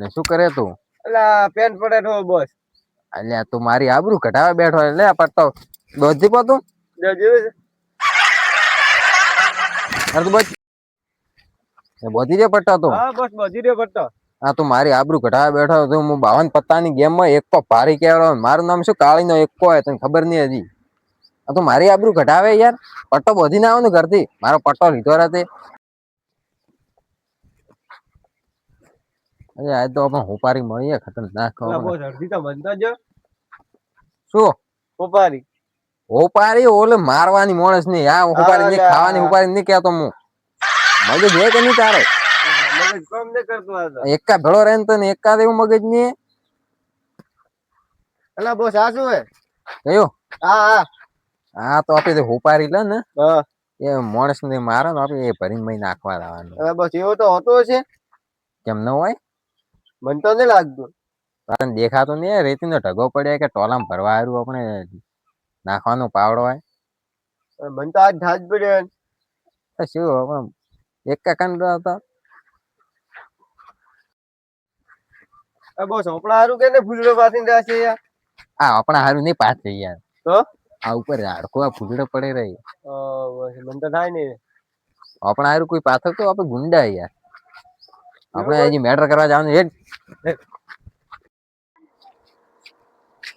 એટલે શું કરે તું? એટલે પેન પડે નો બસ. એટલે તું મારી આબરૂ કઢાવા બેઠો એટલે આ પટ્ટો દોધી જોયું છે? અરે તું એ બોધી જે પટ્ટો તું. હા બસ બોધી રહ્યો પટ્ટો. આ તું મારી આબરૂ કઢાવા બેઠો તો હું બાવન પત્તાની ગેમમાં એકો ભારી કેવડો મારું નામ શું? કાળીનો એકો હોય તને ખબર નહીં હજી. આ તું મારી આબરૂ ઘટાવે યાર. પટ્ટો બોધી ના આવે ને ઘરથી. મારો પટ્ટો લીધો રાતે. અરે આજ તો આપણે હોપારી મળીએ ખતરનાક અડધી તો બનતો જ શું? હોપારી. હોપારી? ઓલે મારવાની માણસની આ હોપારી ની ખાવાની હોપારી ની કહેતો હું. મગજ હે કે નહીં તારે? મગજ કામ ન કરતો આ એકા ભેળો રહે ને તને એકા દેવું મગજની અલા બોસ આ શું હે? કયો? હા હા. આ તો આપે હોપારી લે ને. હા. એ માણસ ને મારે ને આપણે એ ભરીને મહી નાખવા લાવવાનું બસ એવો તો હોતો છે. કેમ ન હોય? મને તો નહીં લાગતું. તને દેખાતો નહીં રેતી નો ઢગો પડ્યા કે ટોલામાં ભરવા આવ્યું આપણે નાખવાનો પાવડો હોય. મને તો આજ ઢાજ પડ્યો શું એક કંડ હતા. એ બસ આપણા હારું કે ને ફૂલડો પાથીને રહ્યા છે યાર આ આપણા હારું નહીં પાસ થઈ યાર. તો આ ઉપર હાડકો આ ફૂલડો પડે રહી મને તો થાય નહીં. આપણા હારું કોઈ પાથર તો આપણે ગુંડા યાર. આપણે હજી મેટર કરવા જવાનું હેડ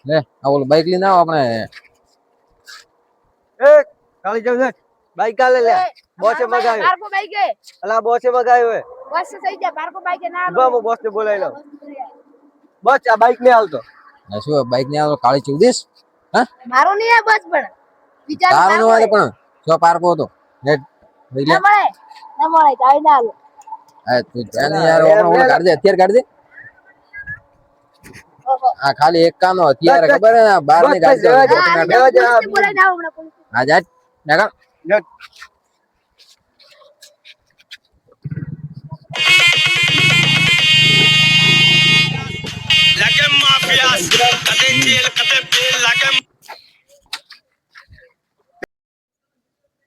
લે આ ઓલું બાઈક લઈને આવો આપણે. એ કાલી જાવ બાઈક કાલે લે. બોસે મગાવ્યું. બારકો બાઈક અલા બોસે મગાવ્યું હે બસ થઈ જા બારકો બાઈક ના ઊભા હું બોસને બોલાવી લઉં. બસ આ બાઈક ને હાલતો. ના શું બાઈક ને હાલતો કાળી ચૌદીસ હા? મારો નહીં આ બસ પણ. બીજા તારો નો પણ જો પારકો હતો. લે ના મળે ના મળે તાઈ ના આલો ખાલી એક કાનો અત્યારે ખબર બારની ગાડી જવા દે. હા, જવા દે, પોલીસને બોલાવીને આવો આ જા નકર Like mafias, kate jail, kate bail, like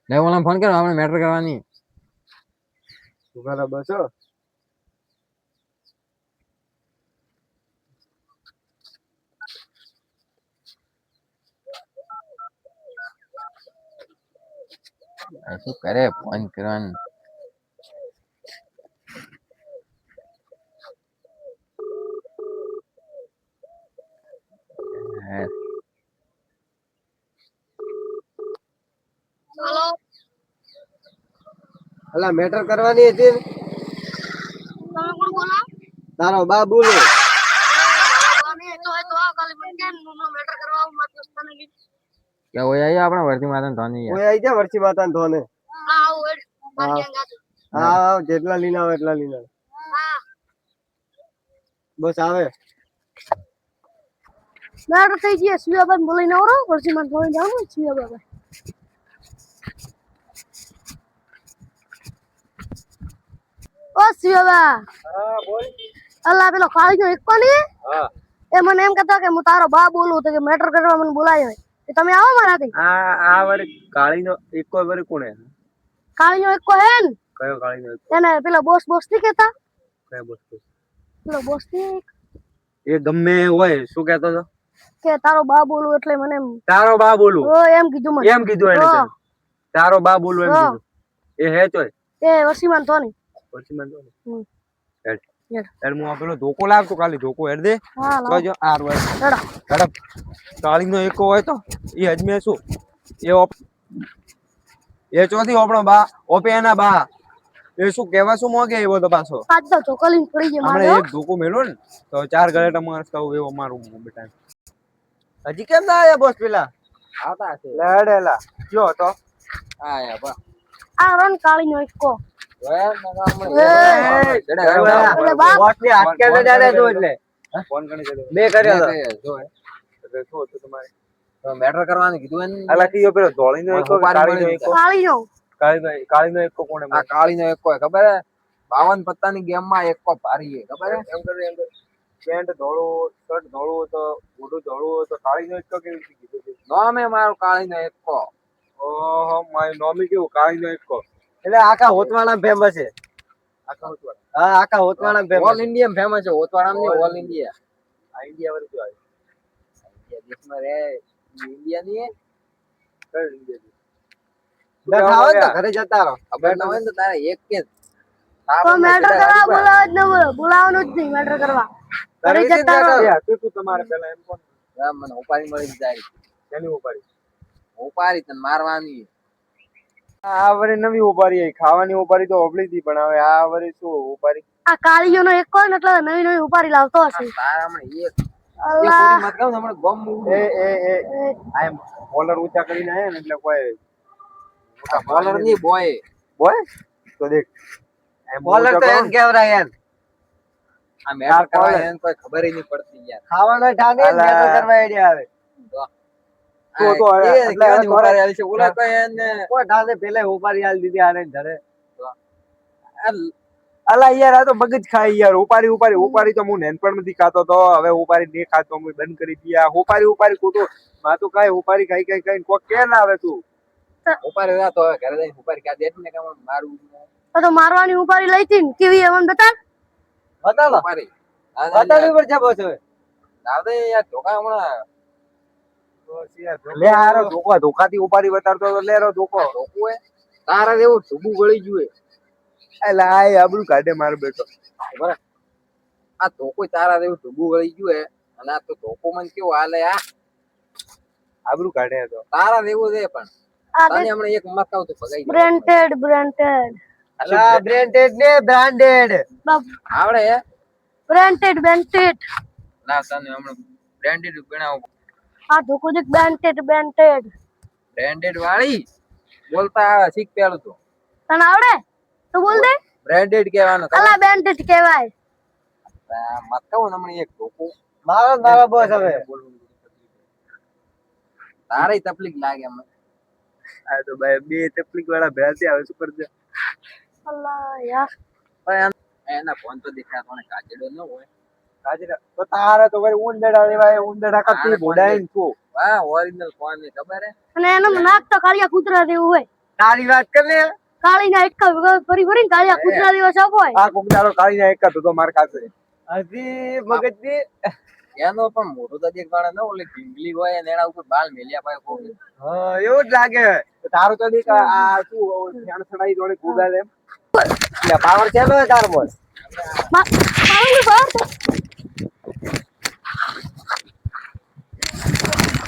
લે ફોન કરો આપણે મેટર કરવાની. બરાબર છો આ શું કરે ફોન કરવાનું હા, અલા મેટર કરવાની હતી તારો બા બોલો. કે ઓય આયો આપણા વર્તી માતા ધોની યાર. આઈ જા વર્ષી માતા ધોને. હા જેટલા લીના આવે એટલા લીના. બસ આવે. મેટર થઈ ગયો શિવાબાન બોલાવીને આવરો વર્ષી માં બોલાવીને જવાનું શિવાબાબા ઓ શિવાબા! હા બોલ. અલ્લા પેલો નો એકો નહીં હા. એ મને એમ કહેતો કે હું તારો બા બોલું તો કે મેટર કરવા મને બોલાયો એ તમે આવો મારાથી? આ આ વળી કાળીનો એકો વર કોણે? કાળી નો એકો હે ને? કયો કાળીનો એકો? એને પેલો બોસ બોસની કહેતા? કયો વસ્તુ પેલો બોસની એ ગમે હોય શું કહેતો હતો કે તારો બા બોલું એટલે મને તારો બા બોલું? ઓ એમ કીધું મને. એમ કીધું એને તારો બા બોલું એમ. કીધું. એ હે તોય? એ વસીમાન ધોની. પછી મને તો હેડ. હેડ. હેડ હું આ પેલો ધોકો લાવતો ખાલી ધોકો હેડ દે. તો જો આર હોય. હેડો. હેડપ કાળીનો એકો હોય તો એ અજમે શું? એ ઓપ એ ચોથી ઓપણો બા ઓપે એના બા. એ શું કહેવા શું મોગે એવો તો પાછો? આજ તો ચોકલીન પડી ગઈ મારે. એક ધોકો મેળો ને તો ચાર ગળેટા માણસ કહું એવો મારું બેટા. હજી કેમ ના આયા બોસ પેલા? આવતા હશે. લેડેલા. જો તો. હા યાર બા. આ રન કાળી નો એકો. ને ની મેટર કરવાનું કીધું એને? અલા પેલો ધોળીનો એકો કાળીનો નો કાળીનો. કાળીનો એકો કોણે આ કાળીનો એકો હે, ખબર હે? બાવન પત્તાની ગેમમાં એકો ભારી હે ખબર હે? એમ કરે એમ. પેન્ટ ધોળું શર્ટ ધોળું તો મોઢું ધોળું તો કાળીનો એકો કેવી રીતે કીધું છે? નામ કાળીનો એકો. ઓહો માય નોમી કેવું? કાળીનો એકો. એટલે આખા હોતવાળા ફેમસ છે. હા આખા હોતવાડા ઓલ ઇન્ડિયા ફેમસ છે ઓતવાડા ની ઓલ ઇન્ડિયા ઇન્ડિયા વાળું શું આવે. ઇન્ડિયા દેશમાં રહે ઇન્ડિયા ની બેઠા હોય તો ઘરે જતા રહો. ખબર હોય તો તારે એક કે તો મેટર કરવા બોલાવો જ ન બોલો બોલાવવાનું જ નહીં મેટર કરવા. ઘરે જતા રહો. તું તું તમારે પેલા એમ કોણ? મને ઉપાડી મળી જાય. ઉપાડી? ઉપાડી તને મારવાની. આ વરે નવી ઉભારી આવી ખાવાની ઉભારી તો ઓબળી હતી પણ હવે આ વરે શું ઉભારી આ કાળીઓ નો એક હોય એટલે નવી નવી ઉભારી લાવતો હશે. તારા હમણાં એક. એક અલ્લાહ મત કહું ને ગમ એ એ એ. આ બોલર ઊંચા કરીને આયા ને એટલે કોઈ બોલરની બોય. બોય? તો દેખ. એમ ને. યાર આ મેટર કરવા એમ કોઈ ખબર ય નહીં પડતી યાર. ખાવાનો ઠાને મેટર કરવા આઈડિયા આવે તો તો હવે એટલે કેવાની ઉપાડી આલી છે? ઓલા કોઈ એને કોઈ ઠાને પેલે ઉપાડી આલ દીધી આને ધરે અલા યાર આ તો મગજ ખાય યાર. ઉપારી ઉપારી ઉપારી તો હું નાનપણમાંથી ખાતો તો. હવે ઉપારી નહીં ખાતો હું બંધ કરી દીધા. ઉપારી ઉપાડી ખોટું. માં તો કાંઈ ઉપારી ખાઈ ખાઈ ખાઈ કોક કે ના આવે તું. ઉપારી ના તો હવે ઘરે જઈને ઉપારી કા દેખ ને કે મારું તો તો મારવાની ઉપાડી લઈ હતી ને? કેવી એમ બતા? બતાવો ઉપારી હા, ઉપર જબો છો દે યાર ધોકા હમણાં લે હારો ધોકા. ધોકાથી ઉપાડી બતાડતો તો લે રો ધોકો. ધોકું હે? તારા જેવું ઢૂબું ગળી ગયું હે. એટલે આ આબરૂ કાઢે મારો બેટો બરાબર. આ ધોકો તારા જેવું ઢૂબું ગળી જુએ અને આ તો ધોકો મને કેવો હાલે આ આબરું કાઢે તો. તારા જેવું છે પણ. તને હમણાં એક મકાવ તો ભગાઈ બ્રાન્ડેડ બ્રેન્ટેડ અલા બ્રાન્ડેડ? ને બ્રાન્ડેડ. આવડે બ્રાન્ડેડ બ્રેન્ટેડ ના તને હમણાં બ્રાન્ડેડ ગણાવો. આ ધોકો દેખ બેન્ટેડ બ્રેન્ટેડ બ્રાન્ડેડ વાળી? બોલતા આવે શીખ પેલું તો. તને આવડે? તો બોલ દે. બ્રાન્ડેડ કહેવાનું અલા બ્રેન્ટેડ કહેવાય. મકાવ હમણાં એક ધોકો. મારો મારો બોસ હવે. તારે તકલીફ લાગે મને. આ તો ભાઈ બે તકલીફ વાળા ભેળતી આવે શું કરજે અલ્લાહ યાર. એના ફોન તો દેખાતો ને કાજડો ન હોય. તો તારે તો ભાઈ ઉંદડા લેવાય ઉંદડા કતી ભોડાઈને શું વાહ ઓરિજિનલ કોણ ને ખબર હે? અને એનો નાક તો કાળિયા કૂતરા જેવું હોય. તારી વાત કર ને કાળી ના એક ફરી ફરી કાળિયા કૂતરા જેવો સાપ હોય. આ કોક દાડો કાઢી જાય એક તો માર ખાશે હજી મગજની એનો પણ મોટું તો દેખ ન ઓલે ઢીંગલી હોય અને એના ઉપર બાલ મેલ્યા પાય કોક હા એવું જ લાગે. તારું તો દેખ આ શું ધ્યાન સડાઈ જોડે કુદા એમ. પાવર છે ને તારો બોલ પાવર છે.